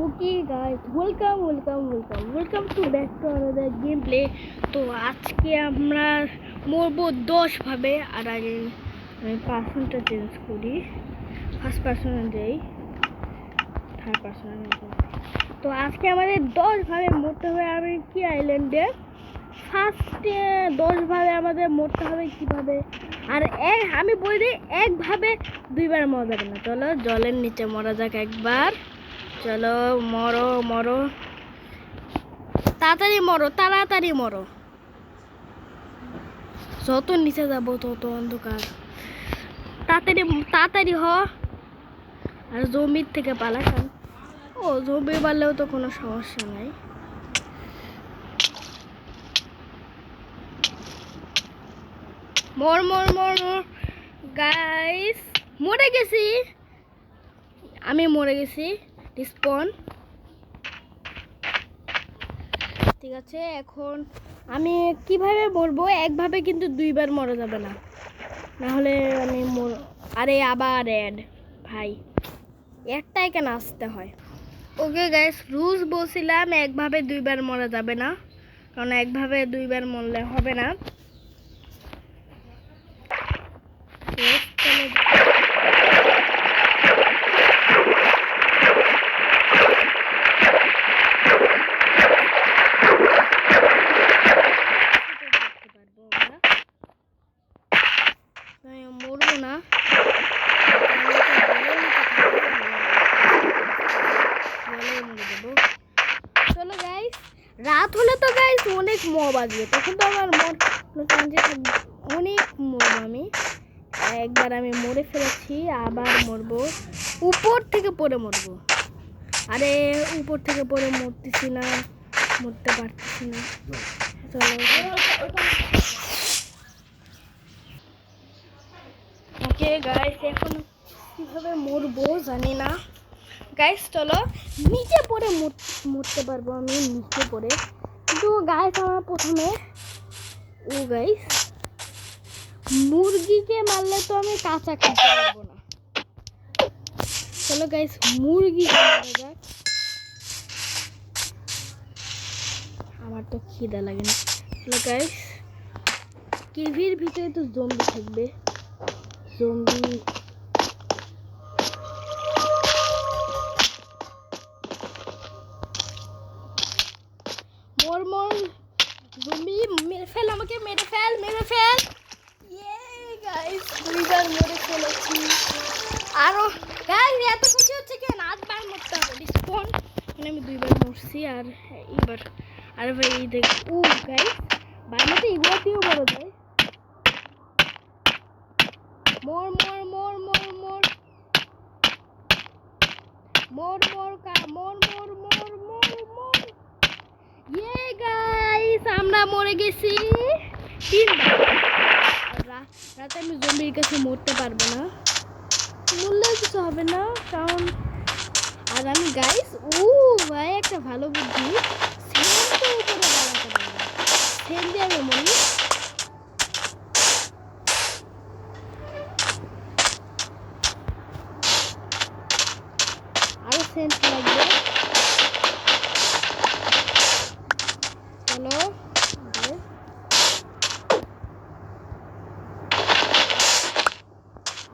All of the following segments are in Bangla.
Okay guys welcome welcome welcome welcome to back to another game play তো আজকে আমরা মরবো দশভাবে আর আগে আমি পার্সনটা চেঞ্জ করি। ফার্স্ট পার্সনে যাই। থার্ড পার্সনে তো আজকে আমাদের দশভাবে মরতে হবে আমি কি আইল্যান্ডে ফার্স্টে দশভাবে আমাদের মরতে হবে কীভাবে? আর এক আমি বলি একভাবে দুইবার মরা যাবে না। চলো, জলের নিচে মরা যাক একবার। চলো, মরো মরো। তাড়াতাড়ি মরো তাড়াতাড়ি মরো। যত নিচে যাব, তত অন্ধকার। তাড়াতাড়ি তাড়াতাড়ি হ। আর জমির থেকে পালা ও, জমি পারলেও তো কোনো সমস্যা নাই। মর মর মর গাইস মরে গেছি। আমি মরে গেছি। রিসপন ঠিক আছে, এখন আমি কীভাবে মরবো? একভাবে কিন্তু দুইবার মরা যাবে না। না হলে আমি মর- আরে আবার অ্যাড ভাই, একটাই কেন আসতে হয়? ওকে গাইস রুলস বলছিলাম, একভাবে দুইবার মরা যাবে না। কারণ একভাবে দুইবার মরলে হবে না। Yes, একবার আমি মরে ফেলেছি, আবার মরবো। উপর থেকে পড়ে মরবো। আরে, উপর থেকে পড়ে মরতেছি না, মরতে পারতেছি না। ওকে গাইস এখন কীভাবে মরবো জানি না। গাইস চলো। নিচে পড়ে মর- মরতে পারব আমি, নিচে পড়ে। কিন্তু গাইস আমার প্রথমে ও গাইস মুরগিকে মারলে তো আমি কাঁচা খেতে পারব না। চলো গাইস মুরগি যাক। আমার তো খিদা লাগে না। চলো গাইস কেভির ভিতরে তো জম্বি থাকবে। জম্বি মর মর। জম্বি ফেল আমাকে, মেরে ফেল মেরে ফেল। দুইবার মরে ফেলেছি আরও গাইস এত খুশি হচ্ছে কেন? আটবার মরতে হবে। ডিসপন মানে আমি দুইবার মরছি আর এইবার আর ভাই, এই দেখ ও গাইস বাইরে এগুলো দিয়েও বড় যায় মর মর মর মর মর। মর মর, কা মর মর মর মর ইয়ে গাইস আমরা মরে গেছি। তিনবার। রাতে আমি জম্বির কাছে মরতে পারব না। মরলেও কিছু হবে না, কারণ আর আমি গাইস ও ভাই, একটা ভালো বুদ্ধি। উপরে সেন্ট চলো দিয়ে।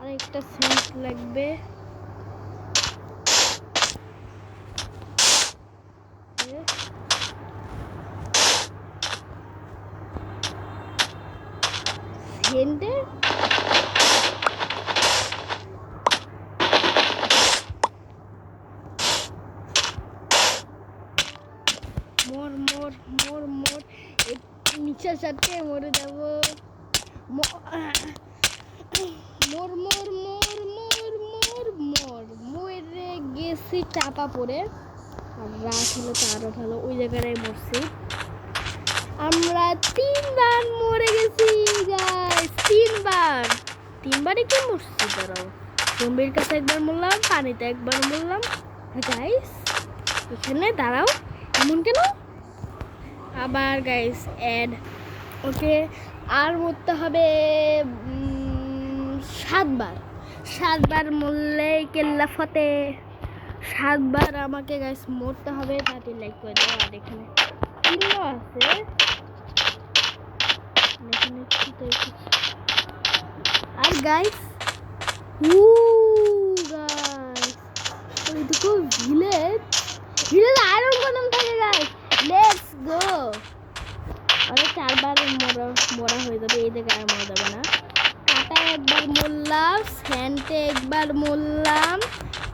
আর একটা সেন্ট লাগবে দিয়ে। সেন্টের মোর মোর মোর মোর এই নিচে সাথে মরে যাব ম- মোর মোর মোর মোর মোর মোর। মরে গেছি চাপা পড়ে, আর রাত হলো তো আরও ভালো, ওই জায়গাটায় মরছি। আমরা তিনবার মরে গেছি গাইস তিনবার। তিনবারই কি মরছি তারাও জম্বির কাছে একবার মরলাম, পানিতে একবার মরলাম। গাইস এখানে দাঁড়াও, এমন কেন? আবার গাইস অ্যাড ওকে আর মরতে হবে সাতবার। সাতবার মরলে কেল্লা ফতে। সাতবার আমাকে গাইস মরতে হবে তাতে লাইক করে দাও। আর এখানে কিলো আছে। আর গাইস উ গাইস ওই দেখো ভিলেজ ভিলেজ আয়রন কদম থাকে গাইস লেটস গো মানে চারবার মরা মরা হয়ে যাবে, এই জায়গায় আর মরা যাবে না। কাটায় একবার মরলাম স্যান্ডে একবার মরলাম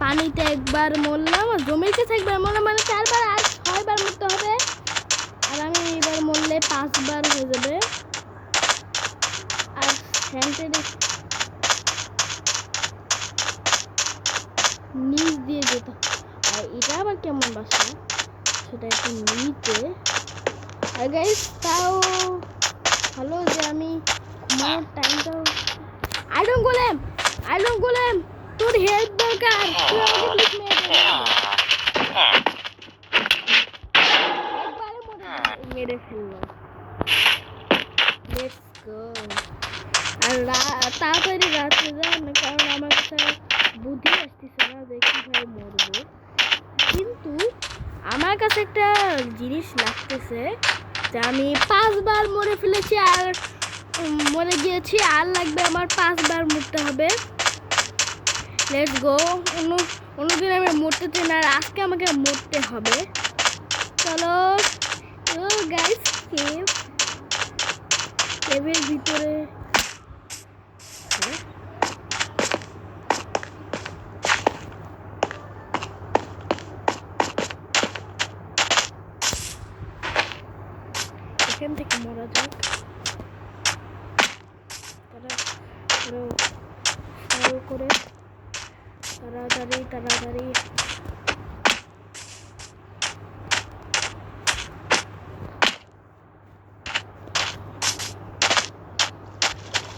পানিতে একবার মরলাম আর জমির কাছে একবার মরলাম মানে চারবার আর ছয়বার মরতে হবে। আর আমি এবার মরলে পাঁচবার হয়ে যাবে। আর স্যান্ডে নিচ দিয়ে যেতে আর এটা আবার কেমন বাসা? সেটা একটু নিচে। আর গাইস তাও ভালো যে আমি ঘুমানোর টাইমটাও I don't golem I don't golem, তোর হেল্প দরকার। মেরে দে। একবারে মরে মেরে ফেলল। লেটস গো আর রা- তাড়াতাড়ি রাত্রে যাও না কারণ আমার কাছে বুদ্ধি আসতেছে না যে কীভাবে মরবো। কিন্তু আমার কাছে একটা জিনিস লাগতেছে, যে আমি পাঁচবার মরে ফেলেছি আর মরে গিয়েছি, আর লাগবে আমার পাঁচবার মরতে হবে। লেটস গো অন্য অন্যদিন আমি মরতে চাই না, আর আজকে আমাকে মরতে হবে। চলো। গাইস কেভ কেভের ভিতরে হ্যাঁ? এখান থেকে মরা যাক তারা আরও আরও করে তাড়াতাড়ি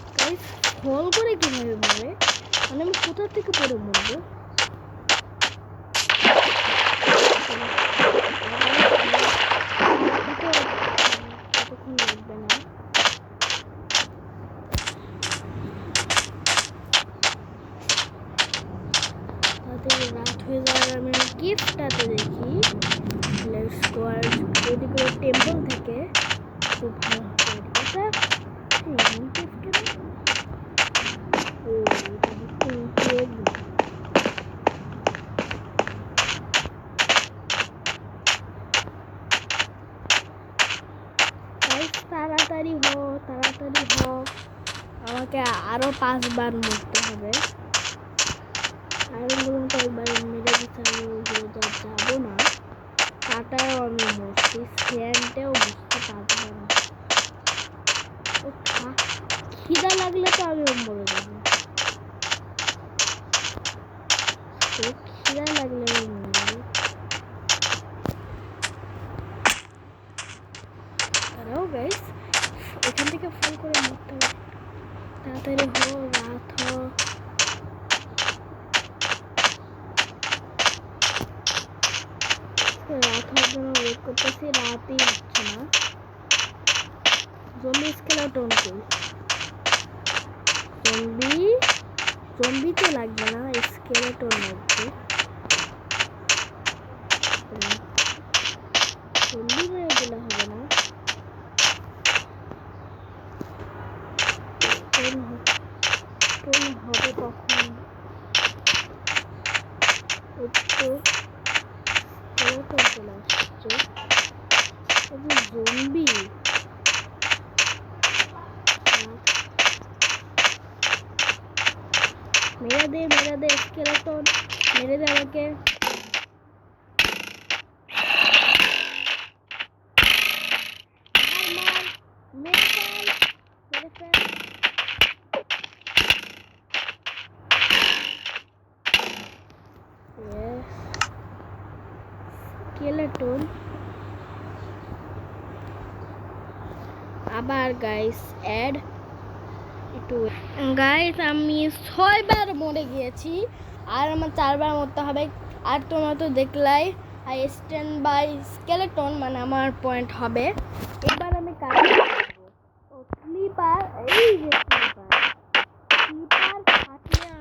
তাড়াতাড়ি ফল করে কীভাবে মরে মানে আমি কোথা থেকে পরে মরবো কতক্ষণ লাগবে না তাতে রাত হয়ে যাওয়ার আমি গিফটটাতে দেখি লেটস গো আর যদি কোনো টেম্পল থাকে খুব ভালো হবে এটা এমন gift কেন? ও এটা হচ্ছে egg। Guys, তাড়াতাড়ি হো তাড়াতাড়ি হো আমাকে আরও পাঁচবার মরতে হবে। আয়রনগুলো একবার মেরে দিতে যাব না। আমি মরছি বুঝতে পারব না। খিদা লাগলে তো আমি মরে যাব। খিদা লাগলে আমি মরে যাব দাঁড়াও গাইস এখান থেকে ফোন করে মরতে হবে তাড়াতাড়ি হো রাত হো রাত হওয়ার জন্য ওয়েট করতেছি রাতই হচ্ছে না জম্বি স্কেলেটন কই জম্বি জম্বি তো লাগবে না স্কেলেটন লাগবে জম্বি মেরে দিলে হবে না কোন হ- কোন হবে কখন একটু স্কেলেটন চলে আসছে জম্বি মেরে দে মেরে দে স্কেলেটন মেরে দে আমাকে মার, মার, মেরে ফেল, মেরে ফেল। Yes. Skeleton. আবার গাইস অ্যাড একটু গাইস আমি ছয়বার মরে গিয়েছি। আর আমার চারবার মরতে হবে। আর তোমরা তো দেখলাই আই স্ট্যান্ড বাই স্কেলেটন মানে আমার পয়েন্ট হবে। এবার আমি কাজ ও স্লিপার এই যে স্লিপার স্লিপার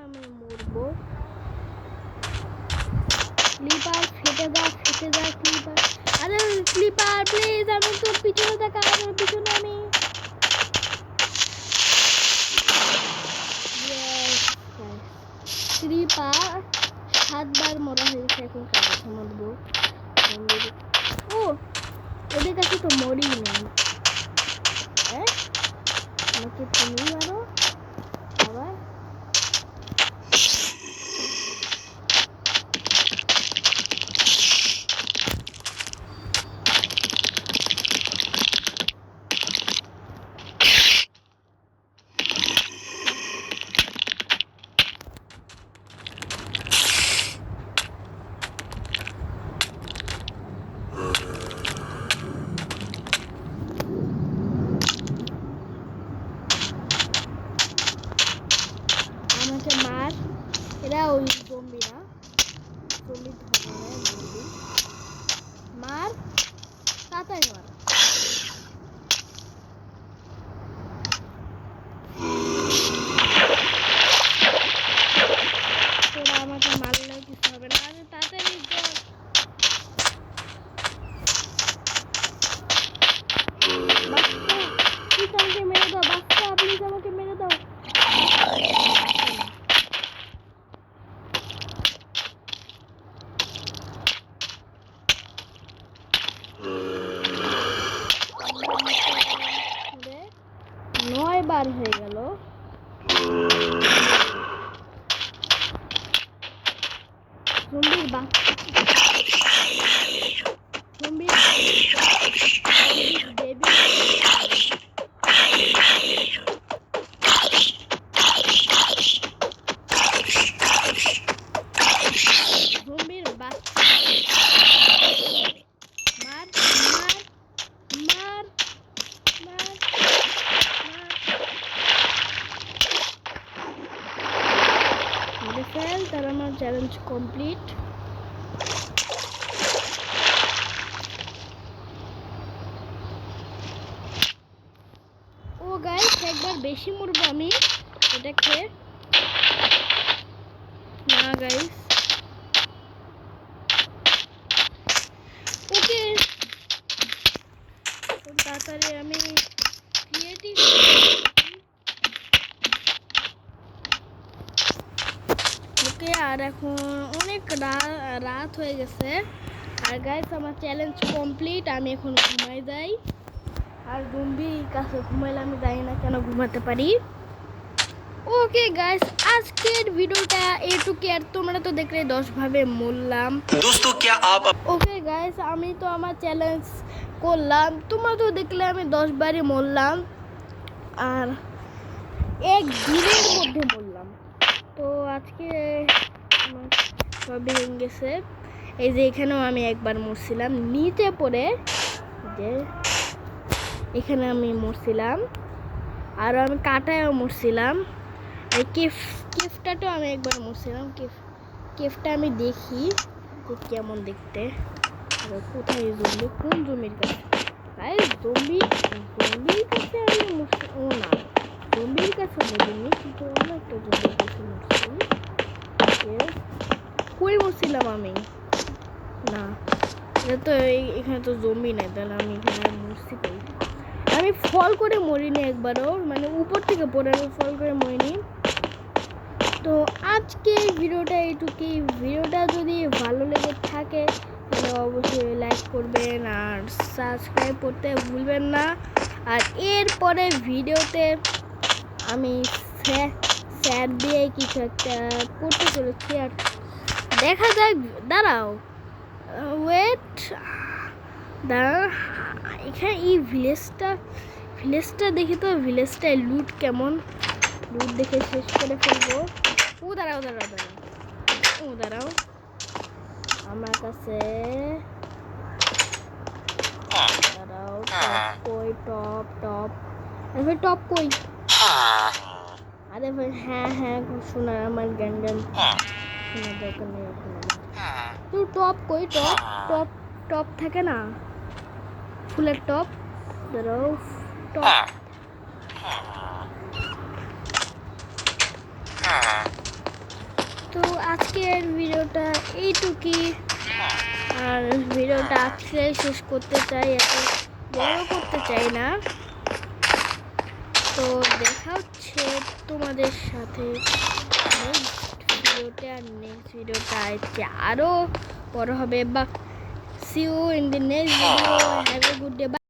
আমি মরবো। স্লিপার হেঁটে যা হেঁটে যা ক্লিপার আরে ক্লিপার প্লিজ আমি তো পিছনে আমার পিছনে আমি সাতবার মরা হয়েছে এখন কাছে মরবো ও, ওদের কাছে তো মরি নেই। হ্যাঁ? আমাকে তুমি মারো, আবার আমাকে মার এরা ওই জম্বি না জম্বি ধরনের জম্বি মার তাড়াতাড়ি মার তোরা আমাকে মারলেও কিছু হবে না আরে তাড়াতাড়ি কর বাচ্চা প্লিজ আমাকে মেরে দাও বাচ্চা প্লিজ আমাকে মেরে দাও করে নয় বার হয়ে গেল জম্বির বাচ্চা জম্বির বেবি জম্বির বাচ্চা মার মার মার মার মেরে ফেল তার আমার চ্যালেঞ্জ কমপ্লিট ও গাইস একবার বেশি মরবো আমি এটা খেয়ে না গাইস ওকে তাড়াতাড়ি আমি ক্রিয়েটিভ ওকে আর এখন অনেক রাত হয়ে গেছে। আর গাইস আমার চ্যালেঞ্জ কমপ্লিট আমি এখন ঘুমাই যাই। আর গুম্বি কাছে ঘুমাইলে আমি জানি না কেন ঘুমাতে পারি। ওকে গাইস আজকের ভিডিওটা এটুকু আর তোমরা তো দেখলে দশ ভাবে মরলাম। ওকে গাইস আমি তো আমার চ্যালেঞ্জ করলাম। তোমরা তো দেখলে আমি দশ বারে মরলাম। আর এক দিনের মধ্যে মরলাম। তো আজকে সব গেছে। এই যে এখানেও আমি একবার মরছিলাম। নিচে পড়ে যে এখানে আমি মরছিলাম। আর আমি কাটায়ও মরছিলাম। এই কেফ, কেফটাতেও আমি একবার মরছিলাম। কেফ, কেফটা আমি দেখি যে কেমন দেখতে। কোথায় জম্বি কোন জমির কাছে? তাই জম্বি জম্বির কাছে আমি মরছি ও না জম্বির কাছে মরিনি, কিন্তু অন্য একটা জম্বির কাছে মরছি। কই মরছিলাম আমি? না, এটা তো এখানে তো জমি নাই, তাহলে আমি এখানে মরছি কই? আমি ফল করে মরিনি একবারও মানে উপর থেকে পড়ে আমি ফল করে মরিনি। তো আজকে ভিডিওটা এইটুকুই। ভিডিওটা যদি ভালো লেগে থাকে, তাহলে অবশ্যই লাইক করবেন আর সাবস্ক্রাইব করতে ভুলবেন না। আর এরপরে ভিডিওতে আমি স্যার দিয়ে কিছু একটা করতে চলেছি আর দেখা যাক, দাঁড়াও। ওয়েট দাঁড়া এখানে এই ভিলেজটা ভিলেজটা দেখি তো ভিলেজটায় লুট কেমন? লুট দেখে শেষ করে ফেলব। ও, দাঁড়াও দাঁড়াও দাঁড়াও। ও, দাঁড়াও। আমার কাছে দাঁড়াও টপ কই টপ টপ আরে টপ কই? আরে ভাই হ্যাঁ হ্যাঁ শোনার আমার গান গান। তো টপ কই টপ টপ টপ থাকে না? ফুলের টপ দাঁড়াও টপ তো আজকের ভিডিওটা এইটুকুই। আর ভিডিওটা আজকে শেষ করতে চাই এত বড় করতে চাই না। তো দেখা হচ্ছে তোমাদের সাথে নেক্সট ভিডিওতে আর নেক্সট ভিডিওটা আজকে আরও বড় হবে বা see you in the next video. Ah. Have a good day. Bye.